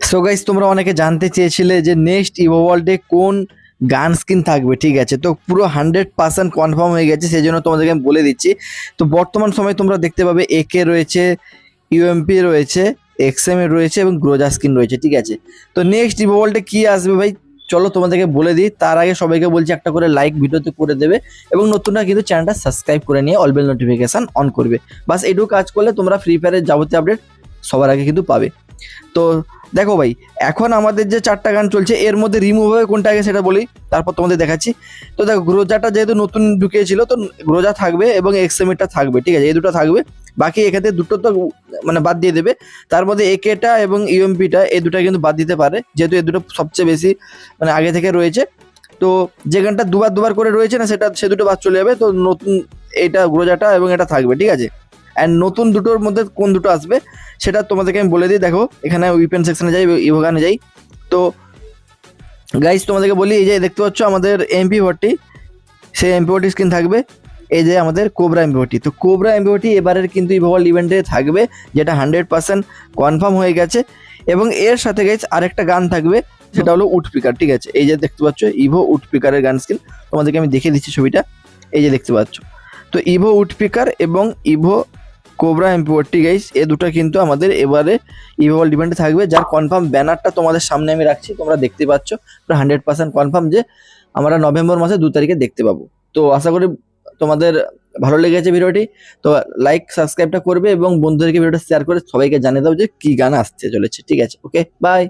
So guys তোমরা অনেকে জানতে চেয়েছিলে যে নেক্সট ইভো ওয়ার্ল্ডে কোন গান স্কিন থাকবে, ঠিক আছে? তো পুরো হান্ড্রেড পার্সেন্ট কনফার্ম হয়ে গেছে সেই জন্য তোমাদেরকে আমি বলে দিচ্ছি। তো বর্তমান সময় তোমরা দেখতে পাবে একে রয়েছে ইউএমপি রয়েছে এক্সএম রয়েছে এবং গ্রোজা স্কিন রয়েছে, ঠিক আছে? তো নেক্সট ইভো ওয়ার্ল্ডে কী আসবে ভাই? চলো তোমাদেরকে বলে দিই। তার আগে সবাইকে বলছি একটা করে লাইক ভিডিওতে করে দেবে এবং নতুনরা কিন্তু চ্যানেলটা সাবস্ক্রাইব করে নিয়ে অলবেল নোটিফিকেশান অন করবে। বাস এইটুকু কাজ করলে তোমরা ফ্রি ফায়ারের যাবতীয় আপডেট সবার আগে কিন্তু পাবে। তো দেখো ভাই, এখন আমাদের যে চারটা গান চলছে, এর মধ্যে রিমুভ হবে কোনটা আগে সেটা বলি, তারপর তোমাদের দেখাচ্ছি। তো দেখো গ্রোজাটা যেহেতু নতুন ঢুকিয়েছিল, তো গ্রোজা থাকবে এবং এক্সএমিটা থাকবে, ঠিক আছে? এই দুটো থাকবে। বাকি এক্ষেত্রে দুটো তো মানে বাদ দিয়ে দেবে। তার মধ্যে একেটা এবং ইউএমপিটা এই দুটো কিন্তু বাদ দিতে পারে, যেহেতু এই দুটো সবচেয়ে বেশি মানে আগে থেকে রয়েছে। তো যে গানটা দুবার দুবার করে রয়েছে না, সেটা, সে দুটো বাদ চলে যাবে। তো নতুন এটা গ্রোজাটা এবং এটা থাকবে, ঠিক আছে? অ্যান্ড নতুন দুটোর মধ্যে কোন দুটো আসবে, সেটা তোমাদেরকে আমি বলে দিই। দেখো, এখানে উইপেন সেকশনে যাই ইভোগানে যাই। তো গাইস তোমাদেরকে বলি, এই যে দেখতে পাচ্ছ আমাদের এমপি ফোরটি সেই এমপি ফোরটি স্ক্রিন থাকবে। এই যে আমাদের কোবরা এমপি ফোরটি তো কোবরা এমপি ফোরটি এবারের কিন্তু ইভোয়াল ইভেন্টে থাকবে, যেটা হান্ড্রেড পার্সেন্ট কনফার্ম হয়ে গেছে। এবং এর সাথে গাইস আরেকটা গান থাকবে, সেটা হলো উড পিকার ঠিক আছে? এই যে দেখতে পাচ্ছ ইভো উড পিকারের গান স্ক্রিন তোমাদেরকে আমি দেখে দিচ্ছি ছবিটা। এই যে দেখতে পাচ্ছ। তো ইভো উড পিকার এবং ইভো কোবরা এমপিওয়ারটি গাইস এ দুটো কিন্তু আমাদের এবারে ইভোল ডিপেন্ডে থাকবে। যার কনফার্ম ব্যানারটা তোমাদের সামনে আমি রাখছি, তোমরা দেখতে পাচ্ছ। হান্ড্রেড পার্সেন্ট কনফার্ম যে আমরা নভেম্বর মাসে দু তারিখে দেখতে পাবো। তো আশা করি তোমাদের ভালো লেগেছে ভিডিওটি। তো লাইক সাবস্ক্রাইবটা করবে এবং বন্ধুদেরকে ভিডিওটা শেয়ার করে সবাইকে জানিয়ে দাও যে কী গান আসতে চলেছে। ঠিক আছে ওকে বাই